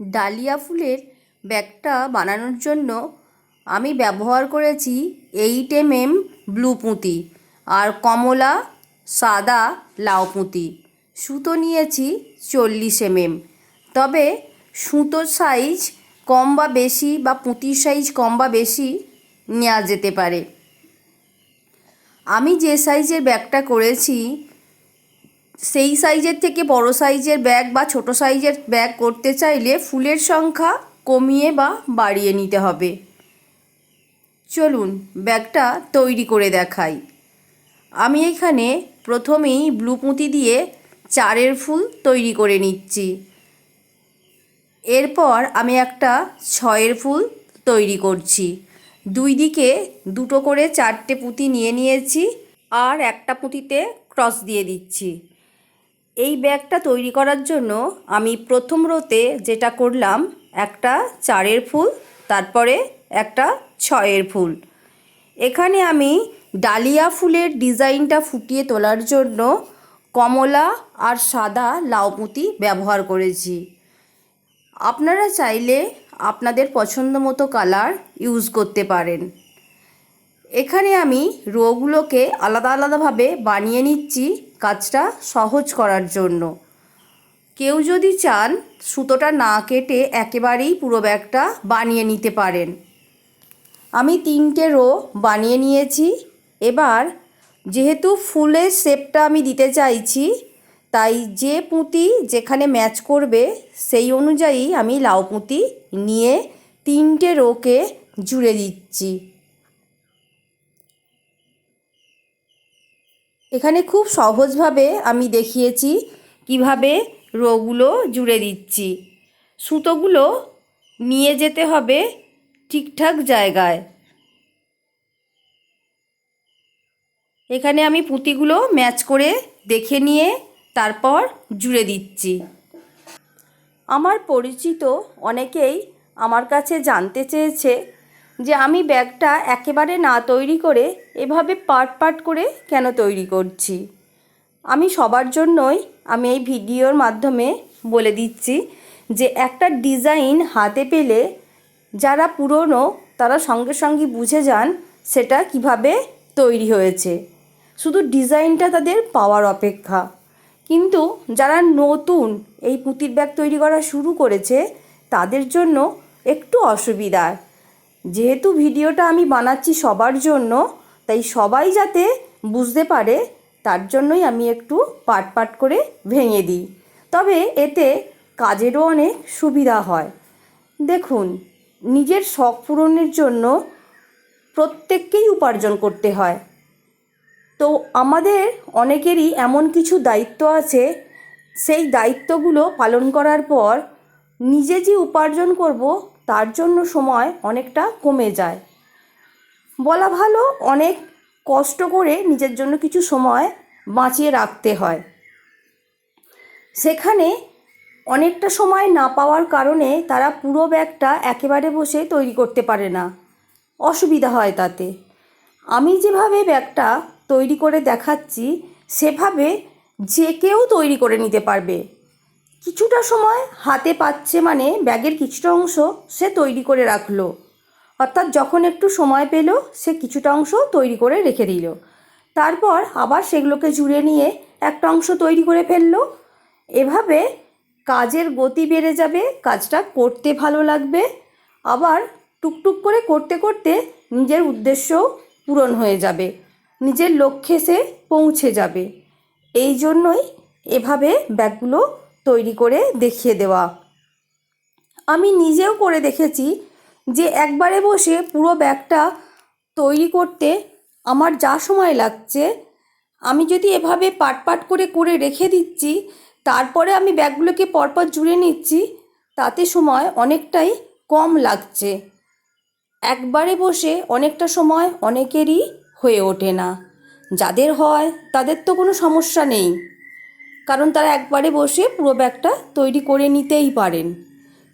Dahlia ফুলের ব্যাগটা বানানোর জন্য আমি ব্যবহার করেছি এইট এম এম ব্লু পুঁতি আর কমলা সাদা লাউ পুঁতি। সুতো নিয়েছি চল্লিশ এম এম তবে সুতোর সাইজ কম বা বেশি বা পুঁতির সাইজ কম বা বেশি নেওয়া যেতে পারে। আমি যে সাইজের ব্যাগটা করেছি সেই সাইজের থেকে বড় সাইজের ব্যাগ বা ছোট সাইজের ব্যাগ করতে চাইলে ফুলের সংখ্যা কমিয়ে বা বাড়িয়ে নিতে হবে। চলুন ব্যাগটা তৈরি করে দেখাই। আমি এখানে প্রথমেই ব্লু পুঁতি দিয়ে চারের ফুল তৈরি করে নিচ্ছি। এরপর আমি একটা ছয়ের ফুল তৈরি করছি। দুই দিকে দুটো করে চারটে পুঁতি নিয়ে নিয়েছি আর একটা পুঁতিতে ক্রস দিয়ে দিচ্ছি। এই ব্যাগটা তৈরি করার জন্য আমি প্রথম রোতে যেটা করলাম, একটা চারের ফুল, তারপরে একটা ছয়ের ফুল। এখানে আমি ডালিয়া ফুলের ডিজাইনটা ফুটিয়ে তোলার জন্য কমলা আর সাদা লাউ পুঁতি ব্যবহার করেছি। আপনারা চাইলে আপনাদের পছন্দ মতো কালার ইউজ করতে পারেন। এখানে আমি রোগুলোকে আলাদা আলাদাভাবে বানিয়ে নিচ্ছি। কাজটা সহজ করার জন্য। কেউ যদি চান সুতোটা না কেটে একেবারেই পুরো ব্যাগটা বানিয়ে নিতে পারেন। আমি তিনটে রো বানিয়ে নিয়েছি। এবার যেহেতু ফুলের শেপটা আমি দিতে চাইছি, তাই যে পুঁতি যেখানে ম্যাচ করবে সেই অনুযায়ী আমি লাউ পুঁতি নিয়ে তিনটে রোকে জুড়ে দিচ্ছি। এখানে খুব সহজভাবে আমি দেখিয়েছি কীভাবে রোগুলো জুড়ে দিচ্ছি। সুতোগুলো নিয়ে যেতে হবে ঠিকঠাক জায়গায়। এখানে আমি পুঁতিগুলো ম্যাচ করে দেখে নিয়ে তারপর জুড়ে দিচ্ছি। আমার পরিচিত অনেকেই আমার কাছে জানতে চেয়েছে যে আমি ব্যাগটা একেবারে না তৈরি করে এভাবে পার্ট পার্ট করে কেন তৈরি করছি? আমি সবার জন্যই আমি এই ভিডিওর মাধ্যমে বলে দিচ্ছি যে একটা ডিজাইন হাতে পেলে যারা পুরনো তারা সঙ্গে সঙ্গে বুঝে যান সেটা কীভাবে তৈরি হয়েছে। শুধু ডিজাইনটা তাদের পাওয়ার অপেক্ষা। কিন্তু যারা নতুন এই পুঁতির ব্যাগ তৈরি করা শুরু করেছে তাদের জন্য একটু অসুবিধার যেহেতু ভিডিওটা আমি বানাচ্ছি সবার জন্য, তাই সবাই যাতে বুঝতে পারে, তার জন্যই আমি একটু পাট পাট করে ভেঙে দিই। তবে এতে কাজেরও অনেক সুবিধা হয়। দেখুন, নিজের শখ পূরণের জন্য প্রত্যেককেই উপার্জন করতে হয়। তো আমাদের অনেকেরই এমন কিছু দায়িত্ব আছে, সেই দায়িত্বগুলো পালন করার পর নিজে যে উপার্জন করব তার জন্য সময় অনেকটা কমে যায়। বলা ভালো, অনেক কষ্ট করে নিজের জন্য কিছু সময় বাঁচিয়ে রাখতে হয়। সেখানে অনেকটা সময় না পাওয়ার কারণে তারা পুরো ব্যাগটা একেবারে বসে তৈরি করতে পারে না। অসুবিধা হয় তাতে। আমি যেভাবে ব্যাগটা তৈরি করে দেখাচ্ছি, সেভাবে যে কেউ তৈরি করে নিতে পারবে। কিছুটা সময় হাতে পাচ্ছে মানে ব্যাগের কিছুটা অংশ সে তৈরি করে রাখল। অর্থাৎ যখন একটু সময় পেল, সে কিছুটা অংশ তৈরি করে রেখে দিল। তারপর আবার সেগুলোকে জুড়ে নিয়ে একটা অংশ তৈরি করে ফেলল। এভাবে কাজের গতি বেড়ে যাবে, কাজটা করতে ভালো লাগবে। আবার টুকটুক করে করতে করতে নিজের উদ্দেশ্য পূরণ হয়ে যাবে। নিজের লক্ষ্যে সে পৌঁছে যাবে। এই জন্যই এভাবে ব্যাগগুলো তৈরি করে দেখিয়ে দেওয়া। আমি নিজেও করে দেখেছি যে একবারে বসে পুরো ব্যাগটা তৈরি করতে আমার যা সময় লাগছে, আমি যদি এভাবে পাট পাট করে করে রেখে দিচ্ছি, তারপরে আমি ব্যাগগুলোকে পরপর জুড়ে নিচ্ছি, তাতে সময় অনেকটাই কম লাগছে। একবারে বসে অনেকটা সময় অনেকেরই হয়ে ওঠে না। যাদের হয়, তাদের তো কোনো সমস্যা নেই। কারণ তারা একবারে বসে পুরো ব্যাগটা তৈরি করে নিতেই পারেন।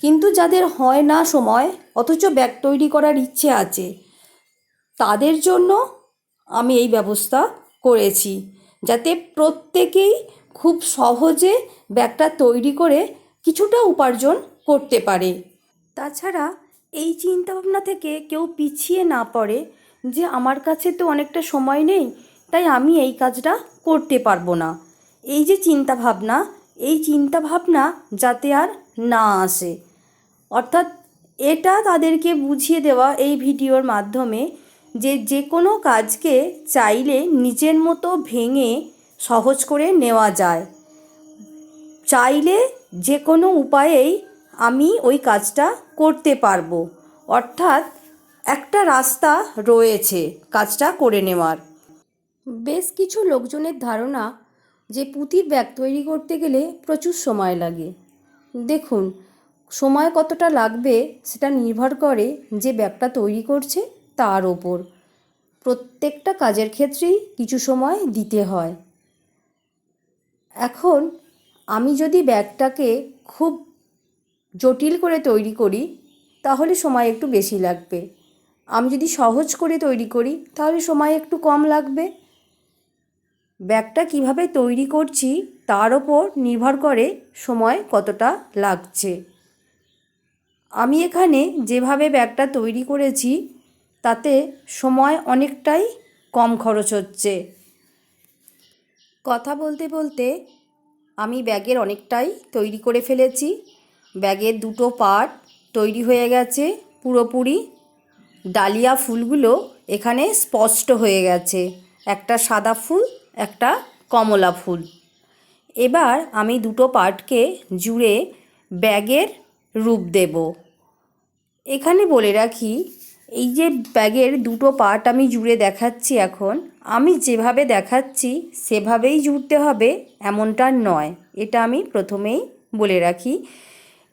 কিন্তু যাদের হয় না সময়, অথচ ব্যাগ তৈরি করার ইচ্ছে আছে, তাদের জন্য আমি এই ব্যবস্থা করেছি, যাতে প্রত্যেকেই খুব সহজে ব্যাগটা তৈরি করে কিছুটা উপার্জন করতে পারে। তাছাড়া এই চিন্তাভাবনা থেকে কেউ পিছিয়ে না পড়ে যে আমার কাছে তো অনেকটা সময় নেই, তাই আমি এই কাজটা করতে পারব না। এই যে চিন্তাভাবনা, এই চিন্তাভাবনা যাতে আর না আসে। অর্থাৎ এটা তাদেরকে বুঝিয়ে দেওয়া এই ভিডিওর মাধ্যমে যে যে কোনো কাজকে চাইলে নিজের মতো ভেঙে সহজ করে নেওয়া যায়। চাইলে যে কোনো উপায়েই আমি ওই কাজটা করতে পারব। অর্থাৎ একটা রাস্তা রয়েছে কাজটা করে নেওয়ার। বেশ কিছু লোকজনের ধারণা যে পুঁতির ব্যাগ তৈরি করতে গেলে প্রচুর সময় লাগে। দেখুন, সময় কতটা লাগবে সেটা নির্ভর করে যে ব্যাগটা তৈরি করছে তার ওপর। প্রত্যেকটা কাজের ক্ষেত্রেই কিছু সময় দিতে হয়। এখন আমি যদি ব্যাগটাকে খুব জটিল করে তৈরি করি, তাহলে সময় একটু বেশি লাগবে। আমি যদি সহজ করে তৈরি করি, তাহলে সময় একটু কম লাগবে। ব্যাগটা কীভাবে তৈরি করছি তার ওপর নির্ভর করে সময় কতটা লাগছে। আমি এখানে যেভাবে ব্যাগটা তৈরি করেছি, তাতে সময় অনেকটাই কম খরচ হচ্ছে। কথা বলতে বলতে আমি ব্যাগের অনেকটাই তৈরি করে ফেলেছি। ব্যাগের দুটো পার্ট তৈরি হয়ে গেছে, পুরোপুরি। ডালিয়া ফুলগুলো এখানে স্পষ্ট হয়ে গেছে। একটা সাদা ফুল একটা কমলা ফুল। এবার আমি দুটো পার্টকে জুড়ে ব্যাগের রূপ দেব। এখানে বলে রাখি, এই যে ব্যাগের দুটো পার্ট আমি জুড়ে দেখাচ্ছি এখন, আমি যেভাবে দেখাচ্ছি সেভাবেই জুড়তে হবে, এমনটা নয়। এটা আমি প্রথমেই বলে রাখি।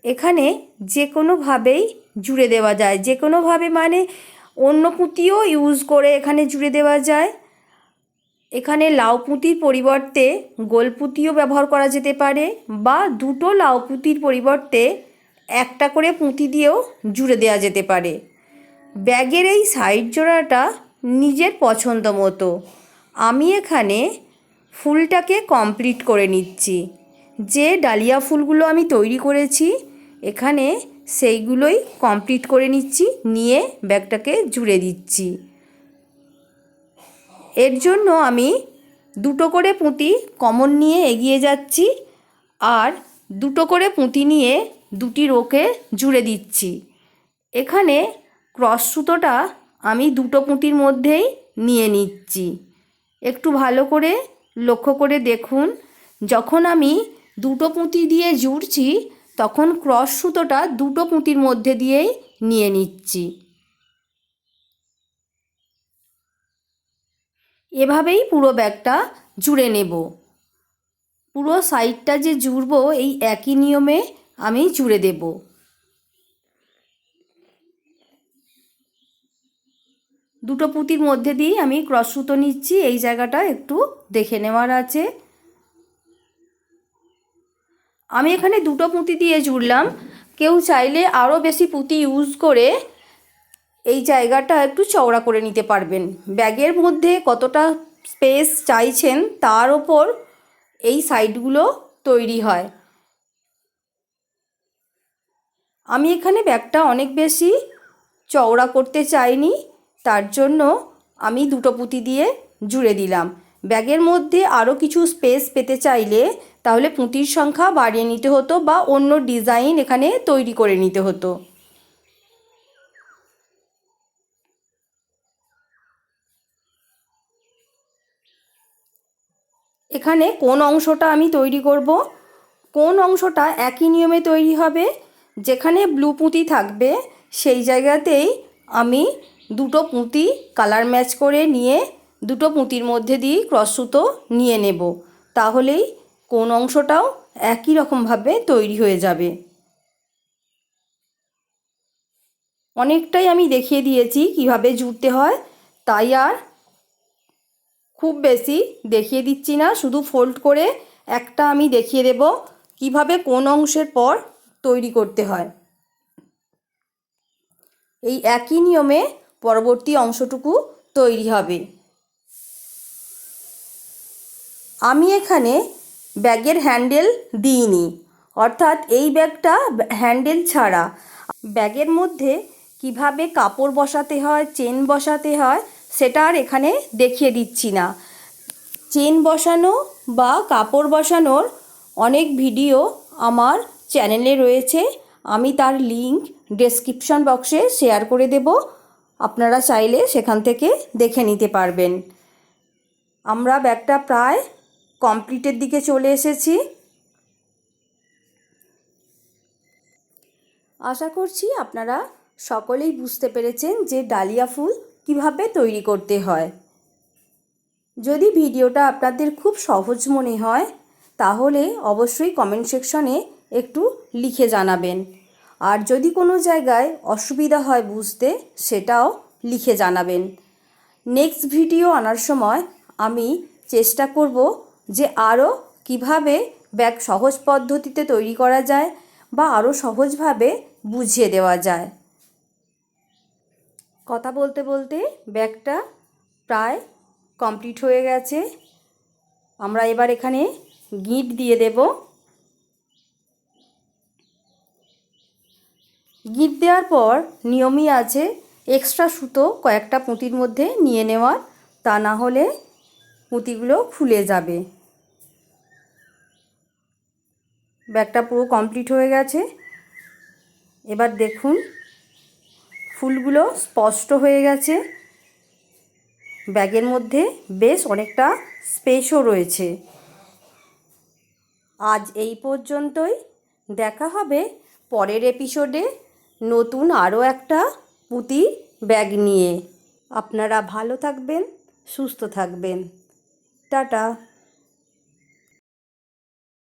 এখানে যে কোনোভাবেই জুড়ে দেওয়া যায় যে কোনোভাবে মানে অন্য পুঁতিও ইউজ করে এখানে জুড়ে দেওয়া যায়। এখানে লাউ পুঁতির পরিবর্তে গোল পুঁতিও ব্যবহার করা যেতে পারে বা দুটো লাউ পুঁতির পরিবর্তে একটা করে পুঁতি দিয়েও জুড়ে দেওয়া যেতে পারে। ব্যাগের এই সাইড জোড়াটা নিজের পছন্দ মতো। আমি এখানে ফুলটাকে কমপ্লিট করে নিচ্ছি। যে ডালিয়া ফুলগুলো আমি তৈরি করেছি, এখানে সেইগুলোই কমপ্লিট করে নিচ্ছি, নিয়ে ব্যাগটাকে জুড়ে দিচ্ছি। এর জন্য আমি দুটো করে পুঁতি কমন নিয়ে এগিয়ে যাচ্ছি আর দুটো করে পুঁতি নিয়ে দুটি রোকে জুড়ে দিচ্ছি। এখানে ক্রস সুতোটা আমি দুটো পুঁতির মধ্যেই নিয়ে নিচ্ছি। একটু ভালো করে লক্ষ্য করে দেখুন, যখন আমি দুটো পুঁতি দিয়ে জুড়ছি, তখন ক্রস সুতোটা দুটো পুঁতির মধ্যে দিয়েই নিয়ে নিচ্ছি। এভাবেই পুরো ব্যাগটা জুড়ে নেব। পুরো সাইডটা যে জুড়বো, এই একই নিয়মে আমি জুড়ে দেব। দুটো পুঁতির মধ্যে দিয়েই আমি ক্রস সুতো নিচ্ছি, এই জায়গাটা একটু দেখে নেওয়ার আছে। আমি এখানে দুটো পুঁতি দিয়ে জুড়লাম। কেউ চাইলে আরও বেশি পুঁতি ইউজ করে এই জায়গাটা একটু চওড়া করে নিতে পারবেন। ব্যাগের মধ্যে কতটা স্পেস চাইছেন, তার ওপর এই সাইডগুলো তৈরি হয়। আমি এখানে ব্যাগটা অনেক বেশি চওড়া করতে চাইনি, তার জন্য আমি দুটো পুঁতি দিয়ে জুড়ে দিলাম। ব্যাগের মধ্যে আরও কিছু স্পেস পেতে চাইলে তাহলে পুঁতির সংখ্যা বাড়িয়ে নিতে হতো বা অন্য ডিজাইন এখানে তৈরি করে নিতে হতো। এখানে কোন অংশটা আমি তৈরি করব? কোন অংশটা একই নিয়মে তৈরি হবে? যেখানে ব্লু পুঁতি থাকবে, সেই জায়গাতেই আমি দুটো পুঁতি কালার ম্যাচ করে নিয়ে দুটো পুঁতির মধ্যে দিয়ে ক্রস সুতো নিয়ে নেব। তাহলেই কোন অংশটাও একই রকমভাবে তৈরি হয়ে যাবে। অনেকটাই আমি দেখিয়ে দিয়েছি কীভাবে জুড়তে হয়। তাই আর খুব বেশি দেখিয়ে দিচ্ছি না, শুধু ফোল্ড করে একটা আমি দেখিয়ে দেব কীভাবে কোন অংশের পর তৈরি করতে হয়। এই একই নিয়মে পরবর্তী অংশটুকু তৈরি হবে। আমি এখানে ব্যাগের হ্যান্ডেল দিইনি, অর্থাৎ এই ব্যাগটা হ্যান্ডেল ছাড়া। ব্যাগের মধ্যে কীভাবে কাপড় বসাতে হয়, চেন বসাতে হয় সেটা আর এখানে দেখিয়ে দিচ্ছি না। চেন বসানো বা কাপড় বসানোর অনেক ভিডিও আমার চ্যানেলে রয়েছে। আমি তার লিংক ডেসক্রিপশন বক্সে শেয়ার করে দেব। আপনারা চাইলে সেখান থেকে দেখে নিতে পারবেন। আমরা ব্যাগটা প্রায় কমপ্লিটের দিকে চলে এসেছি। আশা করছি আপনারা সকলেই বুঝতে পেরেছেন যে ডালিয়া ফুল কীভাবে তৈরি করতে হয়? যদি ভিডিওটা আপনাদের খুব সহজ মনে হয়, তাহলে অবশ্যই কমেন্ট সেকশনে একটু লিখে জানাবেন। আর যদি কোনো জায়গায় অসুবিধা হয় বুঝতে, সেটাও লিখে জানাবেন। নেক্সট ভিডিও আনার সময় আমি চেষ্টা করব যে আরও কীভাবে ব্যাগ সহজ পদ্ধতিতে তৈরি করা যায় বা আরও সহজভাবে বুঝিয়ে দেওয়া যায়। কথা বলতে বলতে ব্যাগটা প্রায় কমপ্লিট হয়ে গেছে। আমরা এবার এখানে গিঁট দিয়ে দেব। গিঁট দেওয়ার পর নিয়মই আছে, এক্সট্রা সুতো কয়েকটা পুঁতির মধ্যে নিয়ে নেওয়ার, তা না হলে পুঁতিগুলো খুলে যাবে। ব্যাগটা পুরো কমপ্লিট হয়ে গেছে। এবার দেখুন ফুলগুলো স্পষ্ট হয়ে গেছে। ব্যাগের মধ্যে বেশ অনেকটা স্পেসও রয়েছে। আজ এই পর্যন্তই। দেখা হবে পরের এপিসোডে নতুন আরও একটা পুঁতির ব্যাগ নিয়ে। আপনারা ভালো থাকবেন, সুস্থ থাকবেন। টাটা।